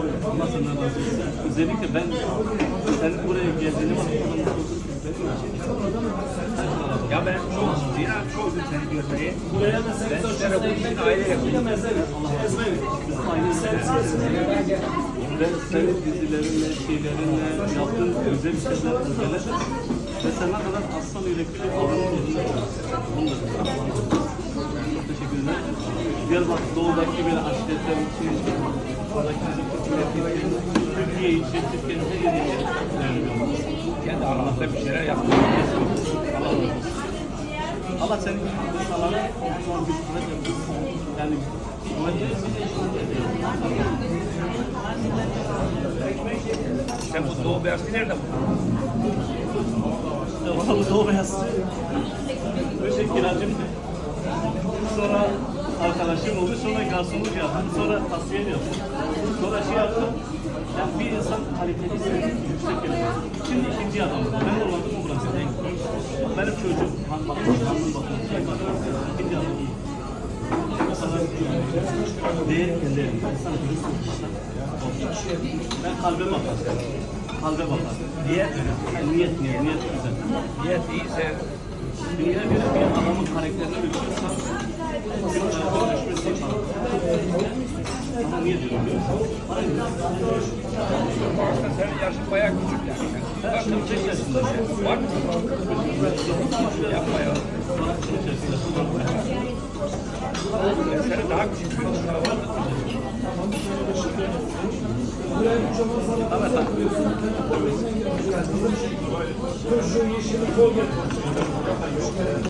Allah senden razı. Özellikle ben senin buraya geldiğini için Ya ben çok çok üzüldüm seni görmeyi. Ben sizlere bu işin aile yapıyorum. ve senin dizilerinle, şeylerinle yaptığın güzel şeyler, güzeller ve sen ne kadar aslan yürekli bir adam olduğunu bunu da Çok teşekkür ederim. Diyarbakır Doğu'daki böyle aşiretler için, bizim Türkiye için, Türkiye için, Türkiye'nin her yeri için önemli bir olması. Kendi aramızda bir şeyler yaptık. Allah razı olsun. Allah senin insanlara şu an bir kuvvet versin. Yani. Sen bu Doğu Beyazıt'ı nerede buldun? Bana bu doğu beyaz. Böyle şey kiracımdı. Sonra arkadaşım oldu, sonra garsonluk yaptım, sonra tasfiye yaptım. Sonra şey yaptım, yani bir insan kalitesi yüksek geliyor. Şimdi ikinci adam, ben olmadım o burası. Benim çocuğum, şey ikinci adam. Mesela değer insan dürüst olursa, ben kalbe bakarım. Kalbe bakarım. Niyet, yani niyet, niyet, niyet güzel. Niyet iyiyse Dünya göre bir adamın karakterini ölçüyorsan seni daha küçük bir Evet abi.